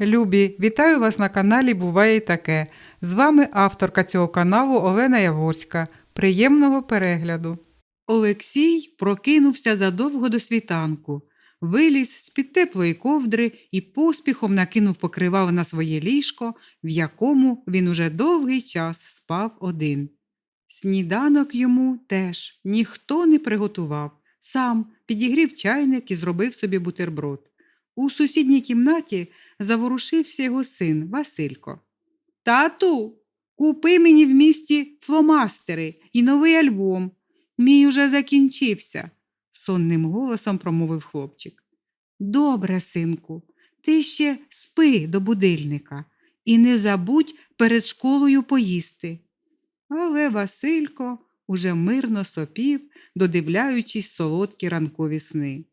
Любі, вітаю вас на каналі Буває й таке. З вами авторка цього каналу Олена Яворська. Приємного перегляду. Олексій прокинувся задовго до світанку, виліз з-під теплої ковдри і поспіхом накинув покривало на своє ліжко, в якому він уже довгий час спав один. Сніданок йому теж ніхто не приготував. Сам підігрів чайник і зробив собі бутерброд. У сусідній кімнаті заворушився його син Василько. Тату, купи мені в місті фломастери і новий альбом. Мій уже закінчився, сонним голосом промовив хлопчик. Добре, синку, ти ще спи до будильника і не забудь перед школою поїсти. Але Василько уже мирно сопів, додивляючись солодкі ранкові сни.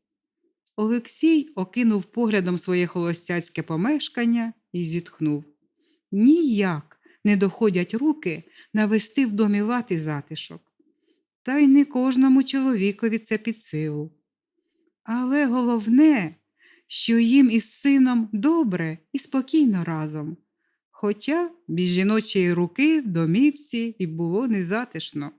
Олексій окинув поглядом своє холостяцьке помешкання і зітхнув. Ніяк не доходять руки навести в домі і затишок. Та й не кожному чоловікові це під силу. Але головне, що їм із сином добре і спокійно разом. Хоча без жіночої руки в домівці і було незатишно.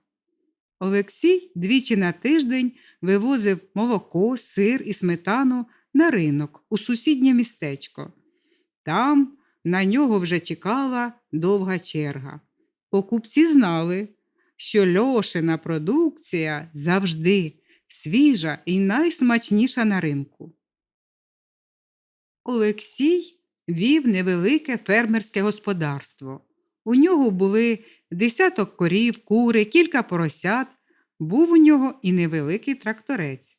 Олексій двічі на тиждень вивозив молоко, сир і сметану на ринок у сусіднє містечко. Там на нього вже чекала довга черга. Покупці знали, що Льошина продукція завжди свіжа і найсмачніша на ринку. Олексій вів невелике фермерське господарство. У нього були десяток корів, кури, кілька поросят, був у нього і невеликий тракторець.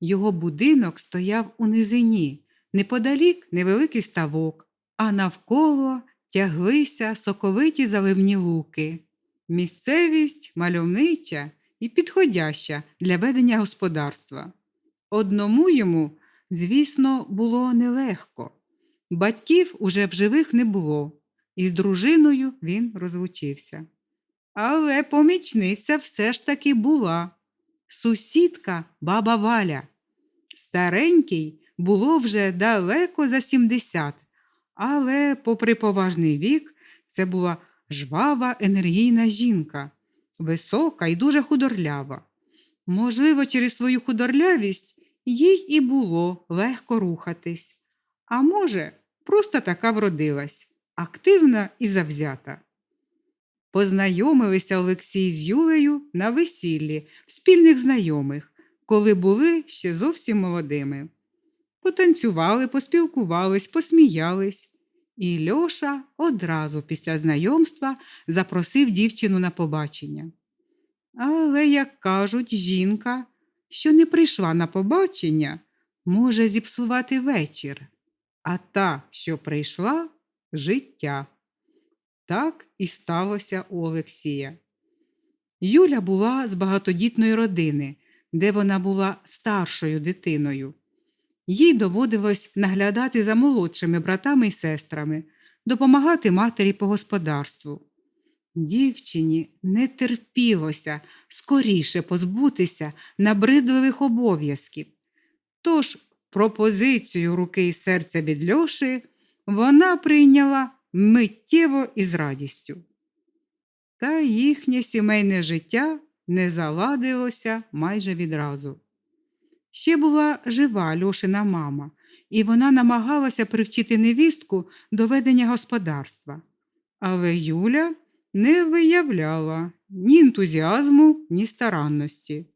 Його будинок стояв у низині, неподалік невеликий ставок, а навколо тяглися соковиті заливні луки. Місцевість мальовнича і підходяща для ведення господарства. Одному йому, звісно, було нелегко. Батьків уже в живих не було, і з дружиною він розлучився. Але помічниця все ж таки була. Сусідка баба Валя. Старенький було вже далеко за 70, але, попри поважний вік, це була жвава енергійна жінка, висока і дуже худорлява. Можливо, через свою худорлявість їй і було легко рухатись, а може, просто така вродилась, активна і завзята. Познайомилися Олексій з Юлею на весіллі в спільних знайомих, коли були ще зовсім молодими. Потанцювали, поспілкувались, посміялись, і Льоша одразу після знайомства запросив дівчину на побачення. Але, як кажуть, жінка, що не прийшла на побачення, може зіпсувати вечір, а та, що прийшла життя. Так і сталося у Олексія. Юля була з багатодітної родини, де вона була старшою дитиною. Їй доводилось наглядати за молодшими братами і сестрами, допомагати матері по господарству. Дівчині не терпілося скоріше позбутися набридливих обов'язків. Тож пропозицію руки і серця від Льоші вона прийняла миттєво і з радістю. Та їхнє сімейне життя не заладилося майже відразу. Ще була жива Льошина мама, і вона намагалася привчити невістку до ведення господарства. Але Юля не виявляла ні ентузіазму, ні старанності.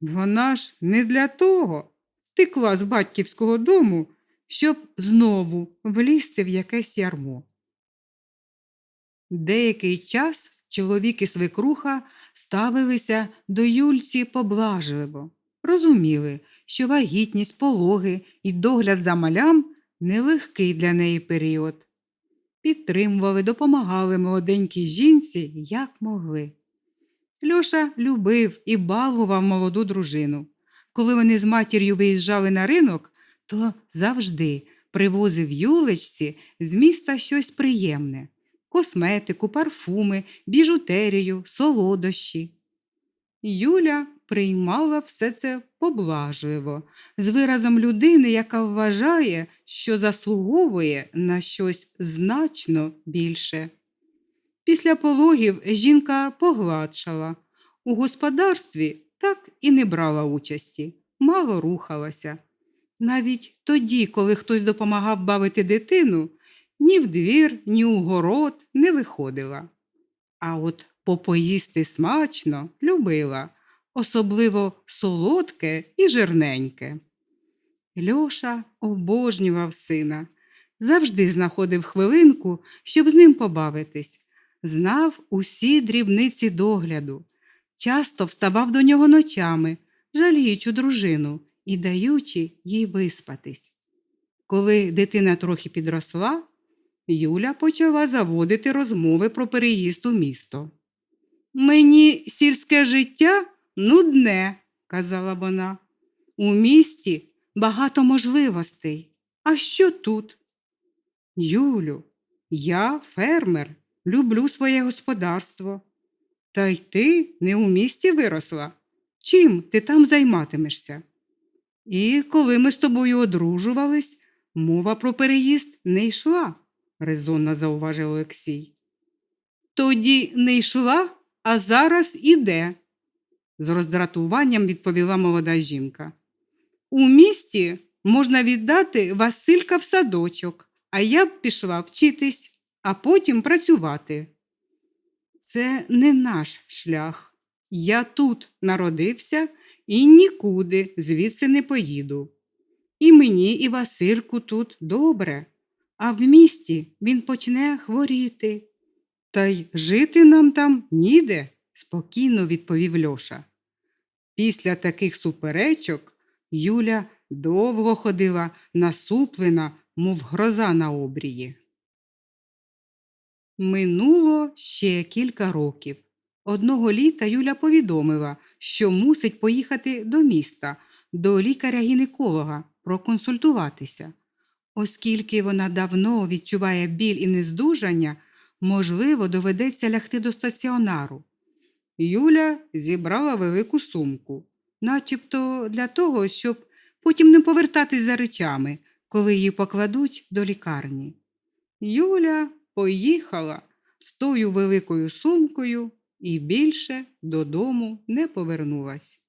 Вона ж не для того втекла з батьківського дому, щоб знову влізти в якесь ярмо. Деякий час чоловік і свекруха ставилися до Юльці поблажливо, розуміли, що вагітність, пологи і догляд за малям нелегкий для неї період. Підтримували, допомагали молоденькій жінці, як могли. Льоша любив і балував молоду дружину. Коли вони з матір'ю виїжджали на ринок, то завжди привозив Юлечці з міста щось приємне косметику, парфуми, біжутерію, солодощі. Юля приймала все це поблажливо, з виразом людини, яка вважає, що заслуговує на щось значно більше. Після пологів жінка погладшала. У господарстві так і не брала участі, мало рухалася. Навіть тоді, коли хтось допомагав бавити дитину, ні в двір, ні у город не виходила. А от попоїсти смачно любила, особливо солодке і жирненьке. Льоша обожнював сина, завжди знаходив хвилинку, щоб з ним побавитись, знав усі дрібниці догляду, часто вставав до нього ночами, жаліючи дружину і даючи їй виспатись. Коли дитина трохи підросла, Юля почала заводити розмови про переїзд у місто. Мені сільське життя нудне, казала вона. У місті багато можливостей. А що тут? Юлю, я фермер, люблю своє господарство. Та й ти не у місті виросла. Чим ти там займатимешся? І коли ми з тобою одружувались, мова про переїзд не йшла, резонно зауважив Олексій. Тоді не йшла, а зараз іде, з роздратуванням відповіла молода жінка. У місті можна віддати Василька в садочок, а я б пішла вчитись, а потім працювати. Це не наш шлях. Я тут народився і нікуди звідси не поїду. І мені, і Васильку тут добре, а в місті він почне хворіти. Та й жити нам там ніде, спокійно відповів Льоша. Після таких суперечок Юля довго ходила насуплена, мов гроза на обрії. Минуло ще кілька років. Одного літа Юля повідомила, що мусить поїхати до міста, до лікаря-гінеколога, проконсультуватися. Оскільки вона давно відчуває біль і нездужання, можливо, доведеться лягти до стаціонару. Юля зібрала велику сумку, начебто для того, щоб потім не повертатись за речами, коли її покладуть до лікарні. Юля поїхала з тою великою сумкою і більше додому не повернулась.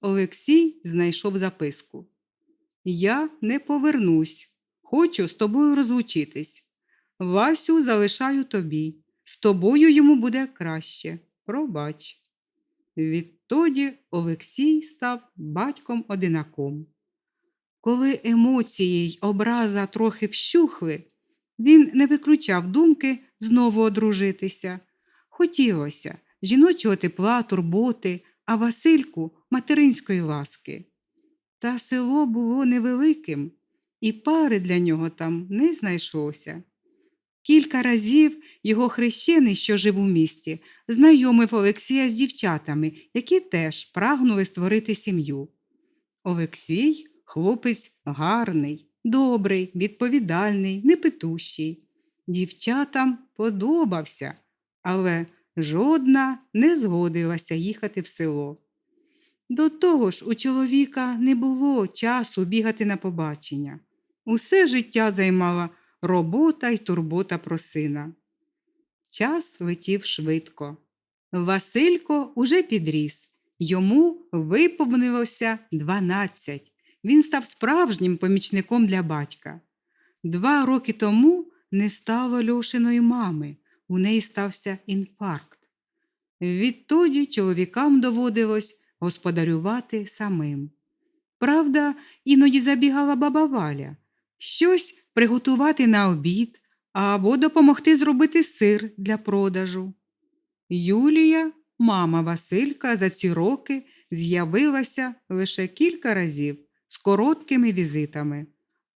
Олексій знайшов записку. Я не повернусь, хочу з тобою розлучитись. Васю залишаю тобі. З тобою йому буде краще. Пробач. Відтоді Олексій став батьком одинаком. Коли емоції й образа трохи вщухли, він не виключав думки знову одружитися. Хотілося жіночого тепла, турботи, а Васильку материнської ласки. Та село було невеликим, і пари для нього там не знайшлося. Кілька разів його хрещений, що жив у місті, знайомив Олексія з дівчатами, які теж прагнули створити сім'ю. Олексій хлопець гарний, добрий, відповідальний, непитущий. Дівчатам подобався, але жодна не згодилася їхати в село. До того ж, у чоловіка не було часу бігати на побачення. Усе життя займала робота й турбота про сина. Час летів швидко. Василько уже підріс, йому виповнилося дванадцять. Він став справжнім помічником для батька. Два роки тому не стало Льошиної мами, у неї стався інфаркт. Відтоді чоловікам доводилось господарювати самим. Правда, іноді забігала баба Валя, щось приготувати на обід або допомогти зробити сир для продажу. Юлія, мама Василька, за ці роки з'явилася лише кілька разів з короткими візитами,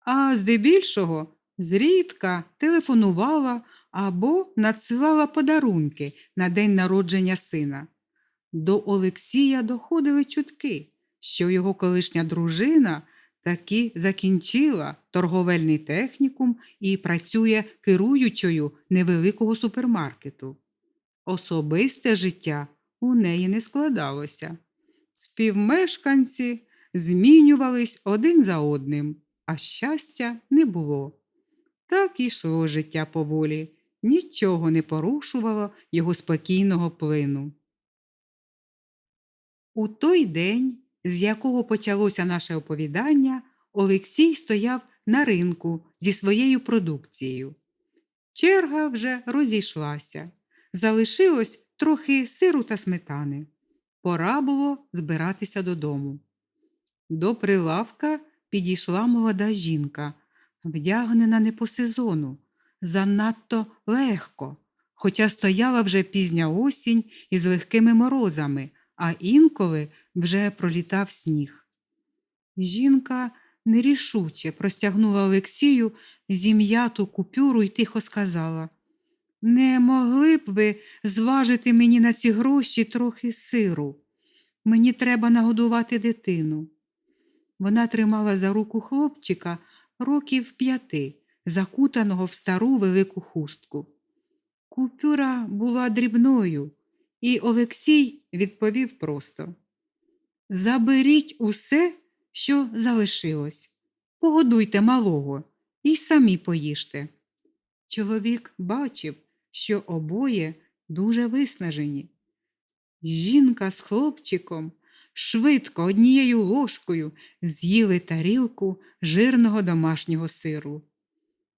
а здебільшого зрідка телефонувала або надсилала подарунки на день народження сина. До Олексія доходили чутки, що його колишня дружина таки закінчила торговельний технікум і працює керуючою невеликого супермаркету. Особисте життя у неї не складалося. Співмешканці змінювались один за одним, а щастя не було. Так ішло життя поволі, нічого не порушувало його спокійного плину. У той день, з якого почалося наше оповідання, Олексій стояв на ринку зі своєю продукцією. Черга вже розійшлася. Залишилось трохи сиру та сметани. Пора було збиратися додому. До прилавка підійшла молода жінка, вдягнена не по сезону, занадто легко, хоча стояла вже пізня осінь із легкими морозами, а інколи вже пролітав сніг. Жінка нерішуче простягнула Олексію зім'яту купюру і тихо сказала Не могли б ви зважити мені на ці гроші трохи сиру. Мені треба нагодувати дитину. Вона тримала за руку хлопчика років п'яти, закутаного в стару велику хустку. Купюра була дрібною, і Олексій відповів просто Заберіть усе, що залишилось. Погодуйте малого і самі поїжте. Чоловік бачив, що обоє дуже виснажені. Жінка з хлопчиком швидко однією ложкою з'їли тарілку жирного домашнього сиру.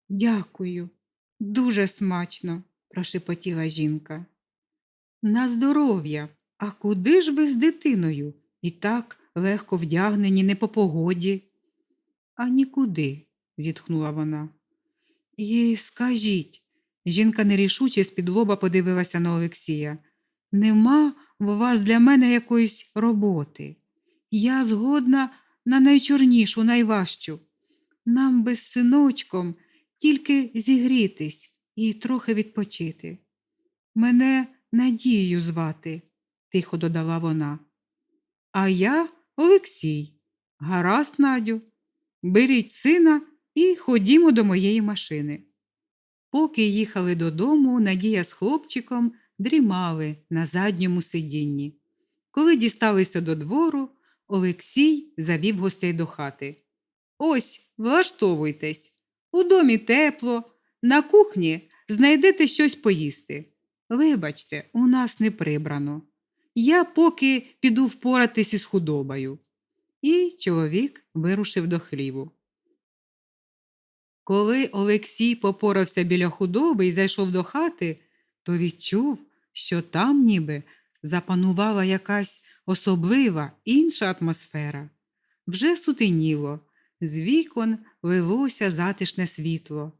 Дякую, дуже смачно, прошепотіла жінка. На здоров'я, а куди ж ви з дитиною? І так легко вдягнені не по погоді. А нікуди, зітхнула вона. І скажіть, жінка нерішуче з-під лоба подивилася на Олексія. Нема у вас для мене якоїсь роботи. Я згодна на найчорнішу, найважчу. Нам без синочком тільки зігрітись і трохи відпочити. Мене Надією звати, тихо додала вона. А я Олексій. Гаразд, Надю, беріть сина і ходімо до моєї машини. Поки їхали додому, Надія з хлопчиком дрімали на задньому сидінні. Коли дісталися до двору, Олексій завів гостей до хати. Ось, влаштовуйтесь. У домі тепло, на кухні знайдете щось поїсти. Вибачте, у нас не прибрано. Я поки піду впоратись із худобою. І чоловік вирушив до хліву. Коли Олексій попорався біля худоби і зайшов до хати, то відчув, що там ніби запанувала якась особлива інша атмосфера. Вже сутеніло, з вікон лилося затишне світло,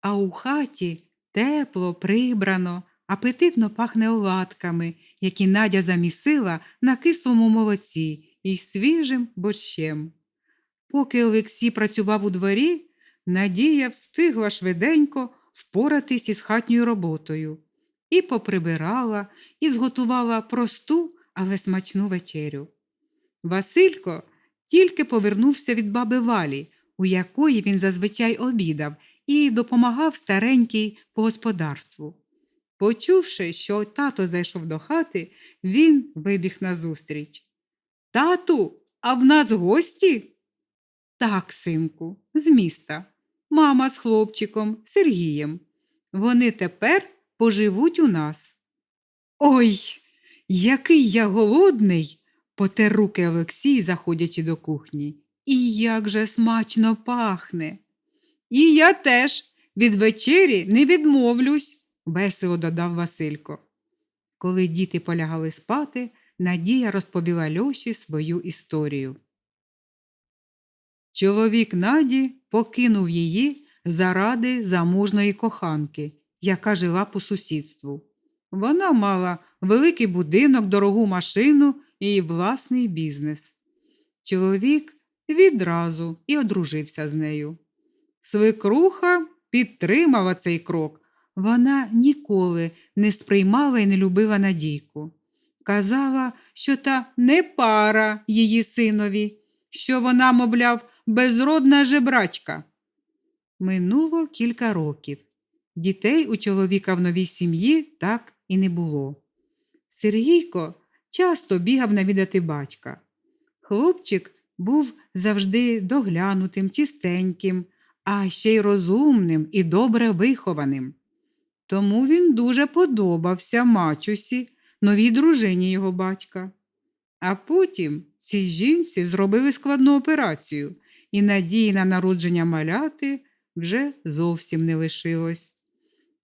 а у хаті тепло, прибрано, апетитно пахне оладками, які Надя замісила на кислому молоці і свіжим борщем. Поки Олексій працював у дворі, Надія встигла швиденько впоратись із хатньою роботою і поприбирала, і зготувала просту, але смачну вечерю. Василько тільки повернувся від баби Валі, у якої він зазвичай обідав, і допомагав старенькій по господарству. Почувши, що тато зайшов до хати, він вибіг назустріч. Тату, а в нас гості? Так, синку, з міста. Мама з хлопчиком Сергієм. Вони тепер поживуть у нас. Ой, який я голодний, потер руки Олексій, заходячи до кухні. І як же смачно пахне. І я теж від вечері не відмовлюсь, весело додав Василько. Коли діти полягали спати, Надія розповіла Льоші свою історію. Чоловік Наді покинув її заради заможної коханки, яка жила по сусідству. Вона мала великий будинок, дорогу машину і власний бізнес. Чоловік відразу і одружився з нею. Свекруха підтримала цей крок. Вона ніколи не сприймала і не любила Надійку. Казала, що та не пара її синові, що вона, мовляв, безродна жебрачка. Минуло кілька років. Дітей у чоловіка в новій сім'ї так і не було. Сергійко часто бігав навідати батька. Хлопчик був завжди доглянутим, чистеньким, а ще й розумним і добре вихованим. Тому він дуже подобався мачусі, новій дружині його батька. А потім цій жінці зробили складну операцію, і надії на народження маляти вже зовсім не лишилось.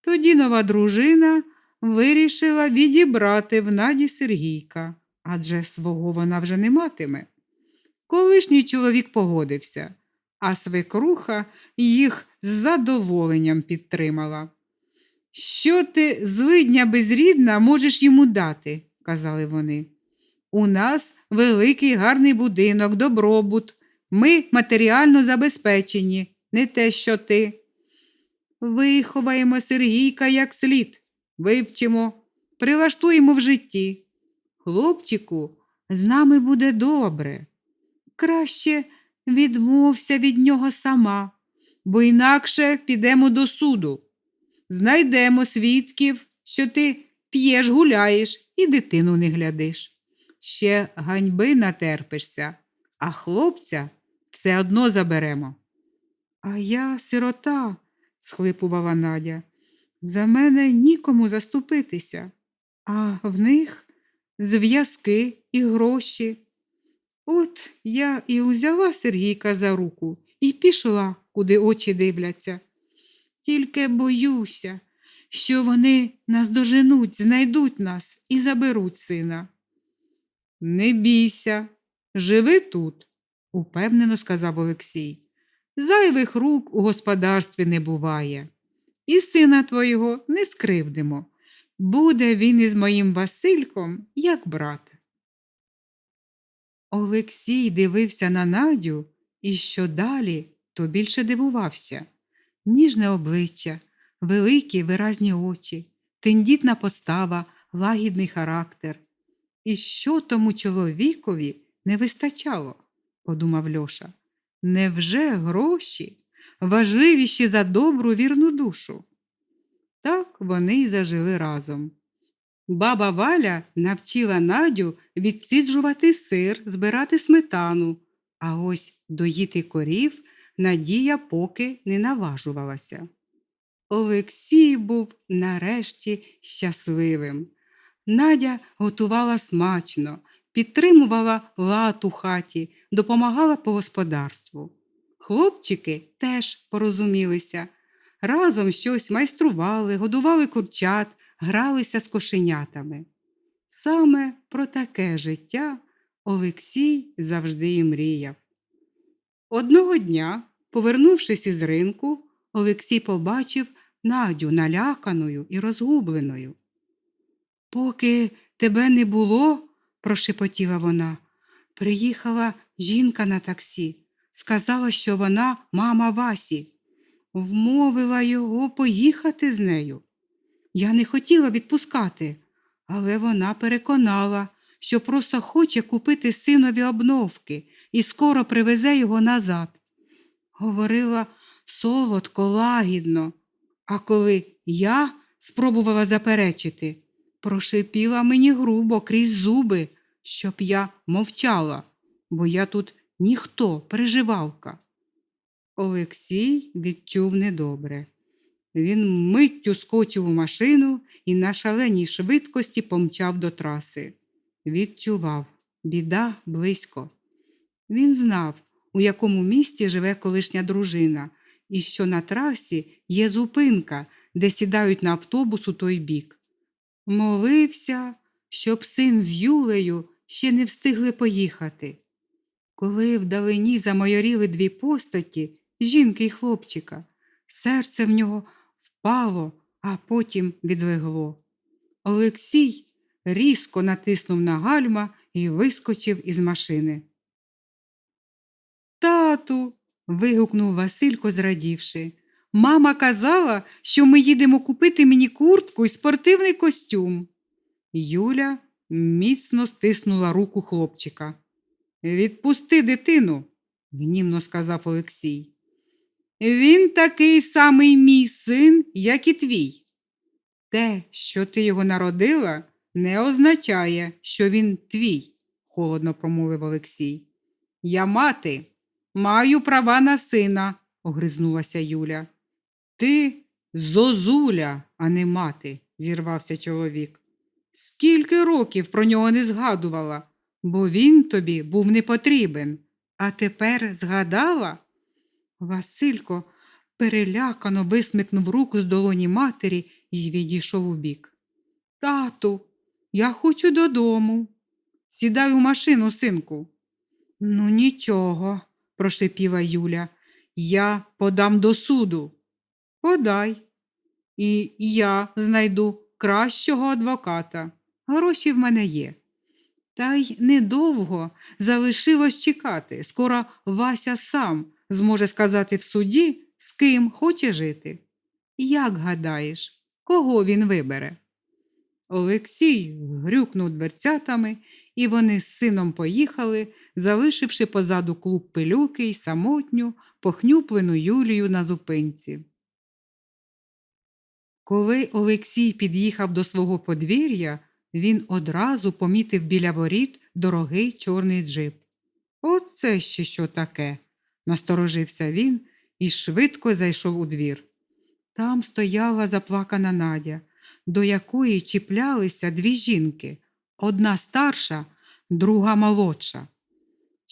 Тоді нова дружина вирішила відібрати в наді Сергійка, адже свого вона вже не матиме. Колишній чоловік погодився, а свекруха їх з задоволенням підтримала. Що ти, злидня безрідна, можеш йому дати, казали вони. У нас великий гарний будинок, добробут. Ми матеріально забезпечені, не те, що ти. Виховаємо Сергійка як слід, вивчимо, прилаштуємо в житті. Хлопчику, з нами буде добре. Краще відмовся від нього сама, бо інакше підемо до суду. Знайдемо свідків, що ти п'єш, гуляєш і дитину не глядиш. Ще ганьби натерпишся, а хлопця все одно заберемо. А я сирота, схлипувала Надя. За мене нікому заступитися, а в них зв'язки і гроші. От я і узяла Сергійка за руку і пішла, куди очі дивляться. Тільки боюся, що вони нас доженуть, знайдуть нас і заберуть сина. Не бійся, живи тут, упевнено сказав Олексій. Зайвих рук у господарстві не буває. І сина твого не скривдимо. Буде він із моїм Васильком, як брат. Олексій дивився на Надю і що далі, то більше дивувався. Ніжне обличчя, великі виразні очі, тендітна постава, лагідний характер. І що тому чоловікові не вистачало, подумав Льоша. Невже гроші важливіші за добру вірну душу? Так вони й зажили разом. Баба Валя навчила Надю відсіджувати сир, збирати сметану, а ось доїти корів Надія поки не наважувалася. Олексій був нарешті щасливим. Надя готувала смачно, підтримувала лад у хаті, допомагала по господарству. Хлопчики теж порозумілися. Разом щось майстрували, годували курчат, гралися з кошенятами. Саме про таке життя Олексій завжди і мріяв. Одного дня, повернувшись із ринку, Олексій побачив Надю наляканою і розгубленою. Поки тебе не було, прошепотіла вона, приїхала жінка на таксі, сказала, що вона мама Васі, вмовила його поїхати з нею. Я не хотіла відпускати, але вона переконала, що просто хоче купити синові обновки і скоро привезе його назад. Говорила солодко, лагідно, а коли я спробувала заперечити, прошипіла мені грубо крізь зуби, щоб я мовчала, бо я тут ніхто, переживалка. Олексій відчув недобре. Він миттю скочив у машину і на шаленій швидкості помчав до траси. Відчував, біда близько. Він знав, у якому місті живе колишня дружина, і що на трасі є зупинка, де сідають на автобус у той бік. Молився, щоб син з Юлею ще не встигли поїхати. Коли вдалині замайоріли дві постаті жінки й хлопчика, серце в нього впало, а потім відлегло. Олексій різко натиснув на гальма і вискочив із машини. Тату. вигукнув Василько, зрадівши. Мама казала, що ми їдемо купити мені куртку і спортивний костюм. Юля міцно стиснула руку хлопчика. Відпусти дитину, гнівно сказав Олексій. Він такий самий мій син, як і твій. Те, що ти його народила, не означає, що він твій, холодно промовив Олексій. Я мати, маю права на сина, огризнулася Юля. Ти зозуля, а не мати, зірвався чоловік. Скільки років про нього не згадувала, бо він тобі був не потрібен. А тепер згадала? Василько перелякано висмикнув руку з долоні матері і відійшов убік. Тату, я хочу додому. Сідай у машину, синку. Ну, нічого, прошепіла Юля. Я подам до суду. Подай. І я знайду кращого адвоката. Гроші в мене є. Та й недовго залишилось чекати. Скоро Вася сам зможе сказати в суді, з ким хоче жити. Як гадаєш, кого він вибере? Олексій грюкнув дверцятами, і вони з сином поїхали, залишивши позаду клуб пилюки й самотню, похнюплену Юлію на зупинці. Коли Олексій під'їхав до свого подвір'я, він одразу помітив біля воріт дорогий чорний джип. Оце ще що таке, насторожився він і швидко зайшов у двір. Там стояла заплакана Надя, до якої чіплялися дві жінки, одна старша, друга молодша.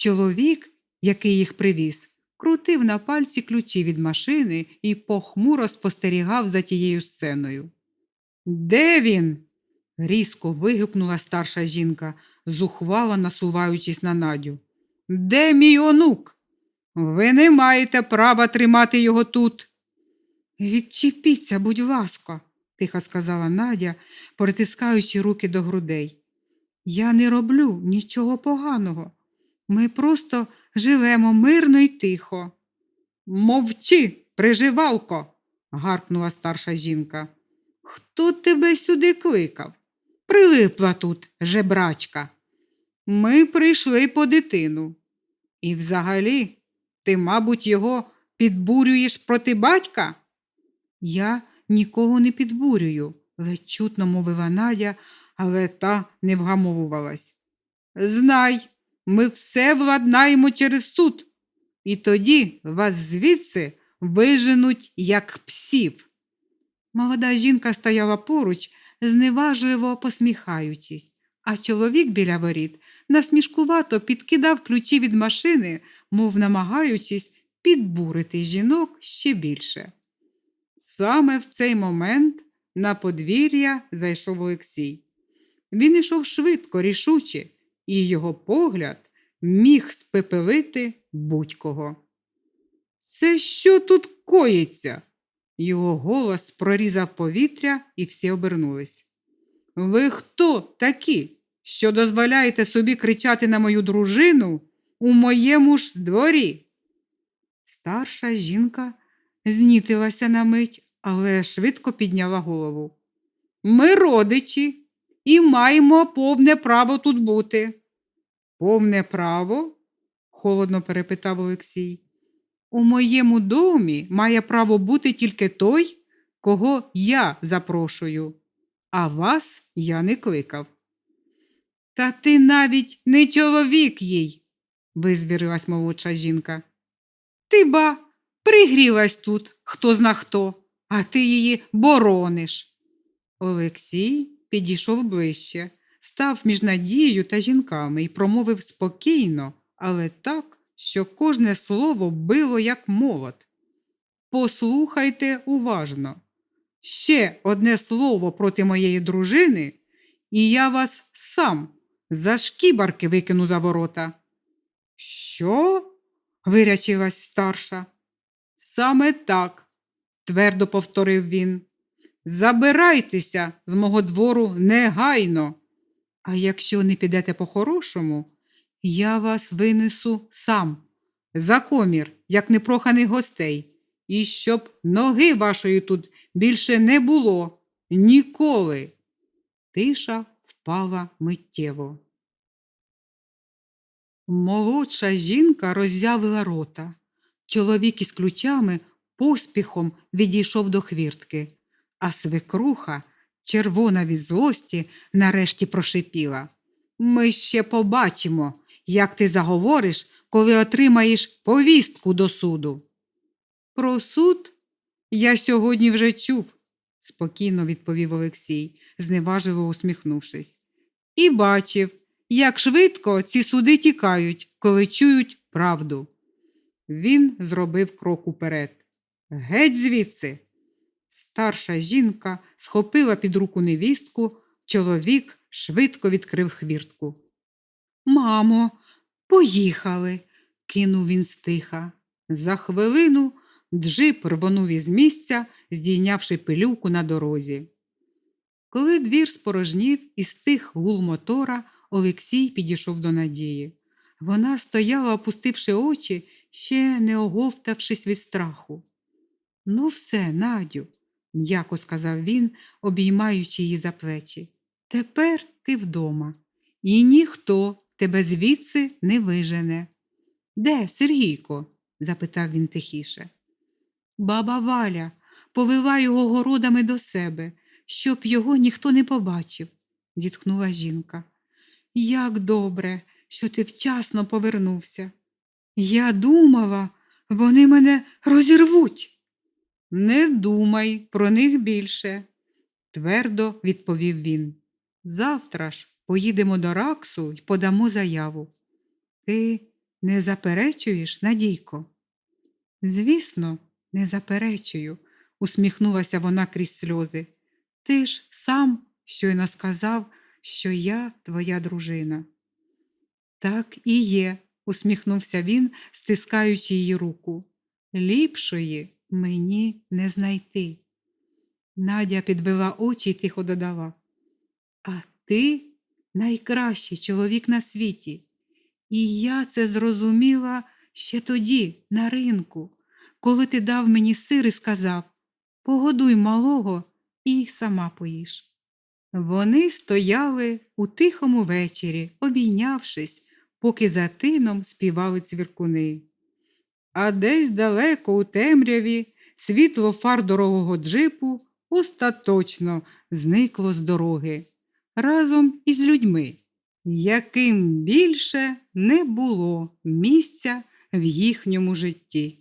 Чоловік, який їх привіз, крутив на пальці ключі від машини і похмуро спостерігав за тією сценою. Де він? різко вигукнула старша жінка, зухвало насуваючись на Надю. Де мій онук? Ви не маєте права тримати його тут. Відчепіться, будь ласка, тихо сказала Надя, притискаючи руки до грудей. Я не роблю нічого поганого. Ми просто живемо мирно й тихо. Мовчи, приживалко, гаркнула старша жінка. Хто тебе сюди кликав? Прилипла тут жебрачка. Ми прийшли по дитину. І взагалі, ти, мабуть, його підбурюєш проти батька? Я нікого не підбурюю, ледь чутно мовила Надя, але та не вгамовувалась. Знай, ми все владнаємо через суд, і тоді вас звідси виженуть, як псів. Молода жінка стояла поруч, зневажливо посміхаючись, а чоловік біля воріт насмішкувато підкидав ключі від машини, мов намагаючись підбурити жінок ще більше. Саме в цей момент на подвір'я зайшов Олексій. Він ішов швидко, рішуче, і його погляд міг спепелити будь-кого. Це що тут коїться? Його голос прорізав повітря, і всі обернулись. Ви хто такі, що дозволяєте собі кричати на мою дружину у моєму ж дворі? Старша жінка знітилася на мить, але швидко підняла голову. Ми родичі і маємо повне право тут бути. Повне право? холодно перепитав Олексій. У моєму домі має право бути тільки той, кого я запрошую, а вас я не кликав. Та ти навіть не чоловік їй, визвірилась молодша жінка. Ти ба пригрілась тут, хто зна хто, а ти її борониш. Олексій підійшов ближче, став між надією та жінками і промовив спокійно, але так, що кожне слово било як молот. Послухайте уважно. Ще одне слово проти моєї дружини, і я вас сам за шкібарки викину за ворота. Що? вирячилась старша. Саме так, твердо повторив він. Забирайтеся з мого двору негайно. А якщо не підете по-хорошому, я вас винесу сам, за комір, як непроханих гостей, і щоб ноги вашої тут більше не було ніколи. Тиша впала миттєво. Молодша жінка роззявила рота. Чоловік із ключами поспіхом відійшов до хвіртки, а свекруха, червона від злості, нарешті прошипіла. Ми ще побачимо, як ти заговориш коли отримаєш повістку до суду. Про суд я сьогодні вже чув, спокійно відповів Олексій, зневажливо усміхнувшись. І бачив, як швидко ці суди тікають, коли чують правду. Він зробив крок уперед. Геть звідси. Старша жінка схопила під руку невістку, чоловік швидко відкрив хвіртку. Мамо, поїхали, кинув він стиха. За хвилину джип рвонув із місця, здійнявши пилюку на дорозі. Коли двір спорожнів і стих гул мотора, Олексій підійшов до Надії. Вона стояла, опустивши очі, ще не оговтавшись від страху. Ну, все, Надю, м'яко сказав він, обіймаючи її за плечі. Тепер ти вдома, і ніхто тебе звідси не вижене. Де Сергійко? запитав він тихіше. Баба Валя повела його городами до себе, щоб його ніхто не побачив, зітхнула жінка. Як добре, що ти вчасно повернувся. Я думала, вони мене розірвуть. Не думай про них більше, твердо відповів він. Завтра ж поїдемо до Раксу й подамо заяву. Ти не заперечуєш, Надійко? Звісно, не заперечую, усміхнулася вона крізь сльози. Ти ж сам щойно сказав, що я твоя дружина. Так і є, усміхнувся він, стискаючи її руку. Ліпшої мені не знайти. Надя підвела очі й тихо додала. А ти найкращий чоловік на світі. І я це зрозуміла ще тоді, на ринку, коли ти дав мені сир і сказав Погодуй малого і сама поїж. Вони стояли у тихому вечері, обійнявшись, поки за тином співали цвіркуни. А десь далеко у темряві світло фар дорогого джипу остаточно зникло з дороги разом із людьми, яким більше не було місця в їхньому житті.